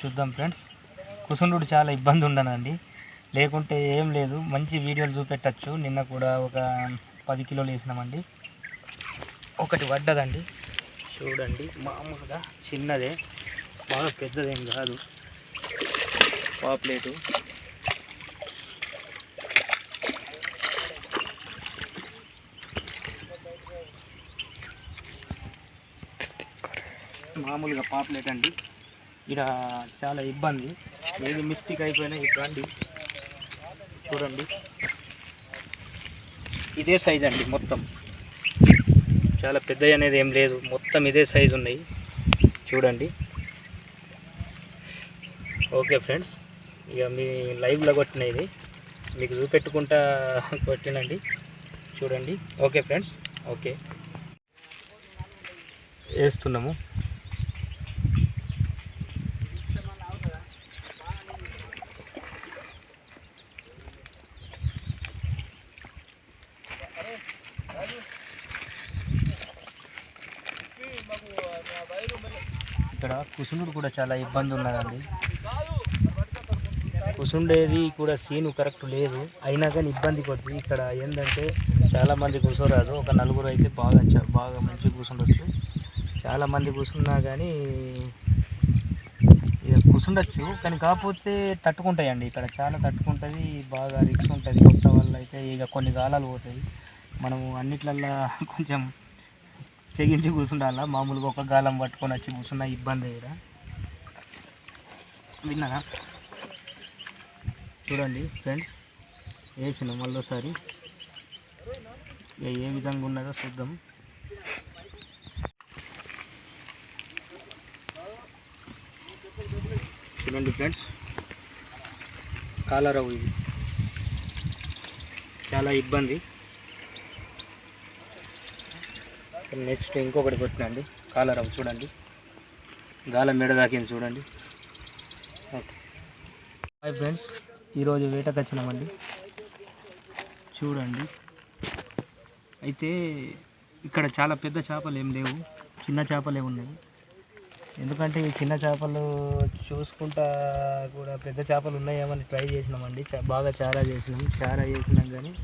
చూద్దాం ఫ్రెండ్స్. కుసుండు చాలా ఇబ్బంది ఉండనండి. లేకుంటే ఏం లేదు. మంచి వీడియోలు చూపెట్టచ్చు. నిన్న కూడా ఒక పది కిలోలు వేసినామండి. ఒకటి పడ్డదండి చూడండి మామూలుగా చిన్నదే. బాగా పెద్దదేం కాదు. పాప్లేటు మామూలుగా పాపులేట్ అండి. ఇక్కడ చాలా ఇబ్బంది. ఏది మిస్టేక్ అయిపోయినా ఇక్కడ రండి చూడండి. ఇదే సైజ్ అండి మొత్తం. చాలా పెద్దవి అనేది ఏం లేదు. మొత్తం ఇదే సైజు ఉన్నాయి. చూడండి. ఓకే ఫ్రెండ్స్ ఇక మీ లైవ్లో కొట్టిన ఇది. మీకు చూపెట్టుకుంటా కొట్టినండి. చూడండి. Okay friends okay. వేస్తున్నాము ఇక్కడ కుసునుడు కూడా చాలా ఇబ్బంది ఉన్నదండి. కుసుండేది కూడా సీను కరెక్ట్ లేదు. అయినా కానీ ఇబ్బంది కొద్ది. ఇక్కడ ఏంటంటే చాలామంది కూర్చోరాదు ఒక నలుగురు అయితే బాగా బాగా మంచిగా కూర్చుండొచ్చు చాలామంది కూర్చున్నా కానీ ఇక కూర్చుండొచ్చు కానీ కాకపోతే తట్టుకుంటాయండి. ఇక్కడ చాలా తట్టుకుంటుంది బాగా రిక్స్ ఉంటుంది. కొత్త వాళ్ళు అయితే ఇక కొన్ని కాలాలు పోతాయి. మనము అన్నిట్లల్లో కొంచెం తెగించి కూర్చుండాలా? మామూలుగా ఒక గాలం పట్టుకొని వచ్చి కూర్చున్న ఇబ్బంది కదా విన్నారా? చూడండి ఫ్రెండ్స్ వేసిన మళ్ళీసారి. ఇక ఏ విధంగా ఉన్నదో చూద్దాం. చూడండి ఫ్రెండ్స్ కాలరావు ఇది. చాలా ఇబ్బంది. నెక్స్ట్ ఇంకొకటి పెట్టినండి కాలరావు చూడండి. గాల మెడ దాకింది చూడండి. ఓకే. హాయ్ ఫ్రెండ్స్ ఈరోజు వేటకు వచ్చినామండి చూడండి. అయితే ఇక్కడ చాలా పెద్ద చేపలు ఏం లేవు చిన్న చేపలే ఉన్నాయి. ఎందుకంటే ఈ చిన్న చేపలు చూసుకుంటా కూడా పెద్ద చేపలు ఉన్నాయేమని ట్రై చేసినామండి చా- బాగా చారా చేసినాం. చారా చేసినాం కానీ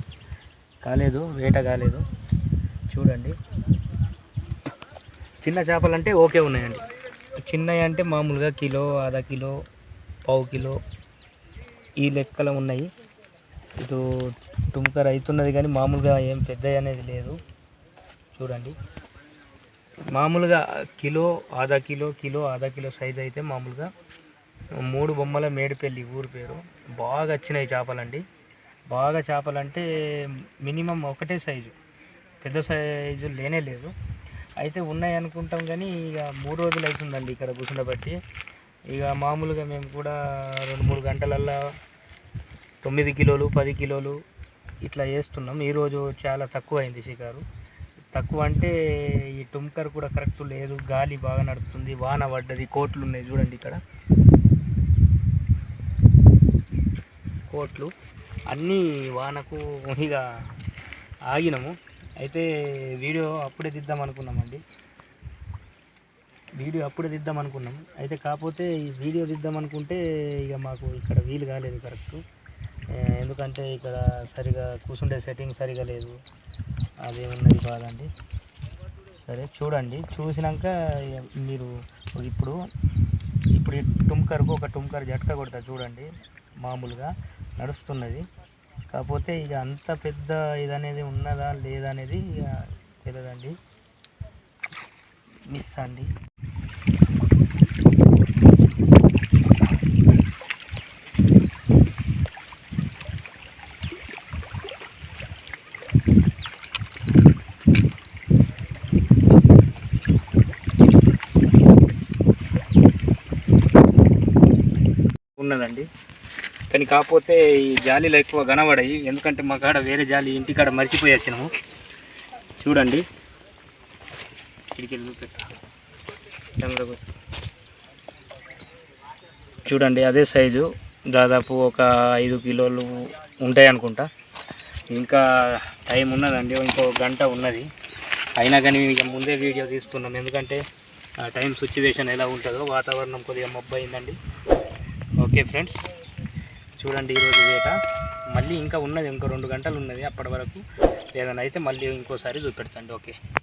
కాలేదు వేట కాలేదు. చూడండి. చిన్న చేపలు అంటే ఓకే ఉన్నాయండి. చిన్నవి అంటే మామూలుగా కిలో అర్ధ కిలో పావు కిలో ఈ లెక్కలో ఉన్నాయి. ఇటు టుమ్కర్ అవుతున్నది కానీ మామూలుగా ఏం పెద్ద అనేది లేదు. చూడండి. మామూలుగా కిలో ఆధా కిలో కిలో ఆధా కిలో సైజ్ అయితే మామూలుగా మూడు బొమ్మల మేడిపల్లి ఊరు పేరు. బాగా వచ్చినాయి చేపలండి. బాగా చేపలంటే మినిమం ఒకటే సైజు. పెద్ద సైజు లేనే లేదు. అయితే ఉన్నాయి అనుకుంటాం కానీ ఇక మూడు రోజులు అవుతుందండి ఇక్కడ కూర్చుండబట్టి ఇక మామూలుగా మేము కూడా రెండు మూడు గంటలల్లో తొమ్మిది కిలోలు పది కిలోలు ఇట్లా వేస్తున్నాం ఈరోజు చాలా తక్కువ అయింది షికారు. తక్కువ అంటే ఈ టుమ్కర్ కూడా కరెక్ట్ లేదు. గాలి బాగా నడుస్తుంది వాన పడ్డది. కోట్లు ఉన్నాయి చూడండి ఇక్కడ. కోట్లు. అన్నీ వానకు ఇక ఆగినాము. అయితే వీడియో అప్పుడే తీద్దాం అనుకున్నామండి వీడియో అప్పుడే తీద్దాం అనుకున్నాం. అయితే కాకపోతే ఈ వీడియో తీద్దాం అనుకుంటే ఇక మాకు ఇక్కడ వీలు కాలేదు కరెక్ట్ ఎందుకంటే ఇక్కడ సరిగా కూర్చుండే సెట్టింగ్ సరిగా లేదు. అదేమున్నది కాదండి సరే చూడండి. చూసినాక మీరు ఇప్పుడు ఇప్పుడు టుంకర్కు టుమ్కర్కు ఒక టుమ్కర్ జట్కా కొడతా చూడండి. మామూలుగా నడుస్తున్నది. కాకపోతే ఇక అంత పెద్ద ఇదనేది ఉన్నదా లేదా అనేది ఇక తెలియదండి మిస్ అండి. ఉన్నదండి. కానీ కాకపోతే ఈ జాలీలు ఎక్కువ కనబడాయి ఎందుకంటే మా కాడ వేరే జాలి ఇంటికాడ మర్చిపోయి వచ్చినాము. చూడండి. ఇక్కడికి చూడండి అదే సైజు. దాదాపు ఒక ఐదు కిలోలు ఉంటాయి అనుకుంటా. ఇంకా టైం ఉన్నదండి. ఇంకో గంట ఉన్నది. అయినా కానీ ఇక ముందే వీడియో తీస్తున్నాం. ఎందుకంటే ఆ టైం సిచ్యువేషన్ ఎలా ఉంటుందో వాతావరణం కొద్దిగా మబ్బు అయిందండి ఓకే ఫ్రెండ్స్. చూడండి ఈరోజు వేట. మళ్ళీ ఇంకా ఉన్నది ఇంకో రెండు గంటలు ఉన్నది అప్పటి వరకు. ఏదైనా అయితే మళ్ళీ ఇంకోసారి చూపెడతాండి ఓకే.